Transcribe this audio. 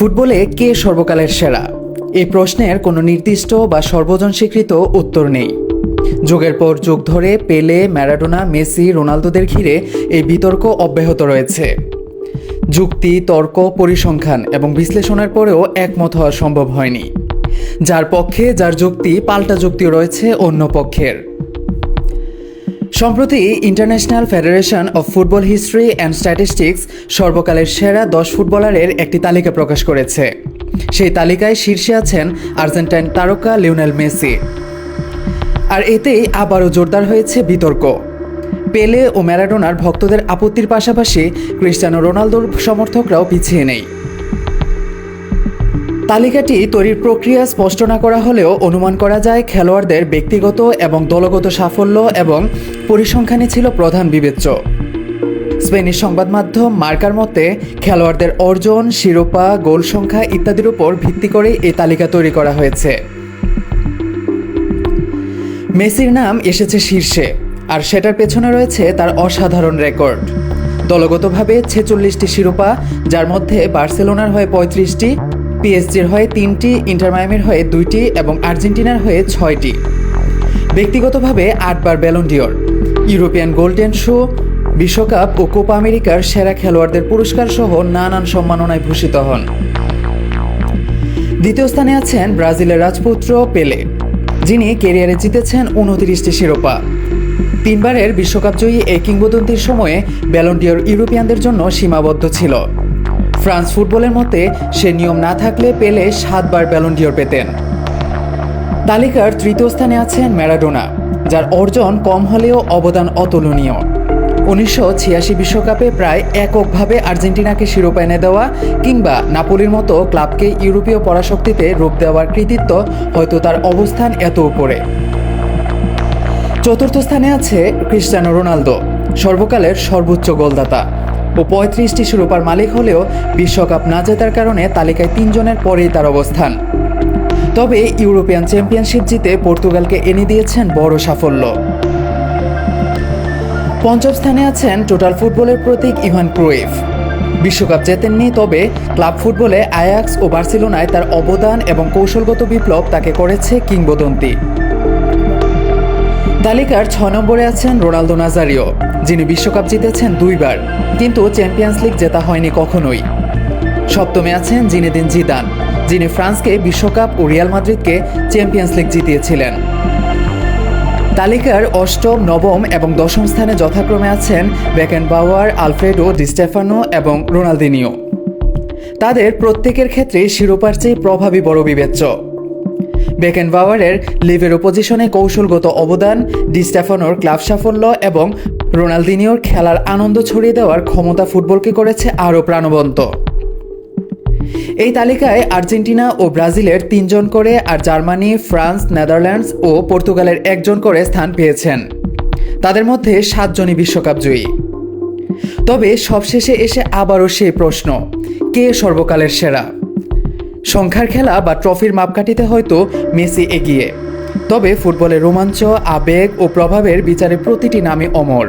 ফুটবলে কে সর্বকালের সেরা? এই প্রশ্নের কোনো নির্দিষ্ট বা সর্বজন স্বীকৃত উত্তর নেই। যুগের পর যুগ ধরে পেলে, ম্যারাডোনা, মেসি, রোনালদোদের ঘিরে এই বিতর্ক অব্যাহত রয়েছে। যুক্তি, তর্ক, পরিসংখ্যান এবং বিশ্লেষণের পরেও একমত হওয়া সম্ভব হয়নি। যার পক্ষে, যার যুক্তি, পাল্টা যুক্তিও রয়েছে অন্য পক্ষের। সম্প্রতি international federation of football history and statistics সর্বকালের সেরা দশ ফুটবলারের একটি তালিকা প্রকাশ করেছে। সেই তালিকায় শীর্ষে আছেন আর্জেন্টাইন তারকা লিওনেল মেসি। আর এতেই আবারও জোরদার হয়েছে বিতর্ক। পেলে ও ম্যারাডোনার ভক্তদের আপত্তির পাশাপাশি ক্রিস্টিয়ানো রোনালদোর সমর্থকরাও পিছিয়ে নেই। তালিকাটি তৈরির প্রক্রিয়া স্পষ্ট না করা হলেও অনুমান করা যায় খেলোয়াড়দের ব্যক্তিগত এবং দলগত সাফল্য এবং পরিসংখ্যানই ছিল প্রধান বিবেচ্য। স্পেনিশ সংবাদ মাধ্যম মার্কার মতে, খেলোয়াড়দের অর্জন, শিরোপা, গোল সংখ্যা ইত্যাদির উপর ভিত্তি করে এই তালিকা তৈরি করা হয়েছে। মেসির নাম এসেছে শীর্ষে, আর সেটার পেছনে রয়েছে তার অসাধারণ রেকর্ড। দলগতভাবে ছেচল্লিশটি শিরোপা, যার মধ্যে বার্সেলোনার হয়ে পঁয়ত্রিশটি পিএসজির হয়ে তিনটি, ইন্টার মায়ামির হয়ে দুইটি এবং আর্জেন্টিনার হয়ে ছয়টি। ব্যক্তিগতভাবে আটবার ব্যালন্ডিওর ইউরোপিয়ান গোল্ডেন শো বিশ্বকাপ ও কোপা আমেরিকার সেরা খেলোয়াড়দের পুরস্কার সহ নানান সম্মাননায় ভূষিত হন। দ্বিতীয় স্থানে আছেন ব্রাজিলের রাজপুত্র পেলে যিনি কেরিয়ারে জিতেছেন উনত্রিশটি শিরোপা। তিনবারের বিশ্বকাপ জয়ী এই কিংবদন্তির সময়ে ব্যালন্ডিয়র ইউরোপিয়ানদের জন্য সীমাবদ্ধ ছিল। ফ্রান্স ফুটবলের মতে, সে নিয়ম না থাকলে পেলে সাতবার ব্যালন্ডিয়র পেতেন। তালিকার তৃতীয় স্থানে আছেন ম্যারাডোনা, যার অর্জন কম হলেও অবদান অতুলনীয়। উনিশশো ছিয়াশি বিশ্বকাপে প্রায় এককভাবে আর্জেন্টিনাকে শিরোপা এনে দেওয়া কিংবা নাপোলির মতো ক্লাবকে ইউরোপীয় পরাশক্তিতে রূপ দেওয়ার কৃতিত্ব হয়তো তার অবস্থান এত উপরে। চতুর্থ স্থানে আছে ক্রিস্টিয়ানো রোনালদো, সর্বকালের সর্বোচ্চ গোলদাতা। ও পঁয়ত্রিশটি শিরোপার মালিক হলেও বিশ্বকাপ না জেতার কারণে তালিকায় তিনজনের পরেই তার অবস্থান। তবে ইউরোপিয়ান চ্যাম্পিয়নশিপ জিতে পর্তুগালকে এনে দিয়েছেন বড় সাফল্য। পঞ্চম স্থানে আছেন টোটাল ফুটবলের প্রতীক ইভান ক্রুয়েফ বিশ্বকাপ জেতেননি, তবে ক্লাব ফুটবলে আয়াক্স ও বার্সেলোনায় তার অবদান এবং কৌশলগত বিপ্লব তাকে করেছে কিংবদন্তি। তালিকার ছ নম্বরে আছেন রোনালদো নাজারিও, যিনি বিশ্বকাপ জিতেছেন দুইবার, কিন্তু চ্যাম্পিয়ন্স লিগ জেতা হয়নি কখনোই। সপ্তমে আছেন জিনেদিন জিদান, যিনি ফ্রান্সকে বিশ্বকাপ ও রিয়াল মাদ্রিদকে চ্যাম্পিয়ন্স লিগ জিতিয়েছিলেন। তালিকার অষ্টম, নবম এবং দশম স্থানে যথাক্রমে আছেন বেকেন বাওয়ার আলফ্রেডো ডিস্টেফানো এবং রোনালদিনিও। তাদের প্রত্যেকের ক্ষেত্রে শিরোপার চেয়ে প্রভাবী বড় বিবেচ্য। বেকেন বাওয়ারের লিভের পজিশনে কৌশলগত অবদান ডিস্টেফানোর ক্লাব সাফল্য এবং রোনালদিনিওর খেলার আনন্দ ছড়িয়ে দেওয়ার ক্ষমতা ফুটবলকে করেছে আরও প্রাণবন্ত। এই তালিকায় আর্জেন্টিনা ও ব্রাজিলের তিনজন করে আর জার্মানি, ফ্রান্স, নেদারল্যান্ডস ও পর্তুগালের একজন করে স্থান পেয়েছেন। তাদের মধ্যে সাতজনই বিশ্বকাপ জয়ী তবে সবশেষে এসে আবারও সেই প্রশ্ন, কে সর্বকালের সেরা? সংখ্যার খেলা বা ট্রফির মাপকাঠিতে হয়তো মেসি এগিয়ে। তবে ফুটবলের রোমাঞ্চ, আবেগ ও প্রভাবের বিচারে প্রতিটি নামে অমর।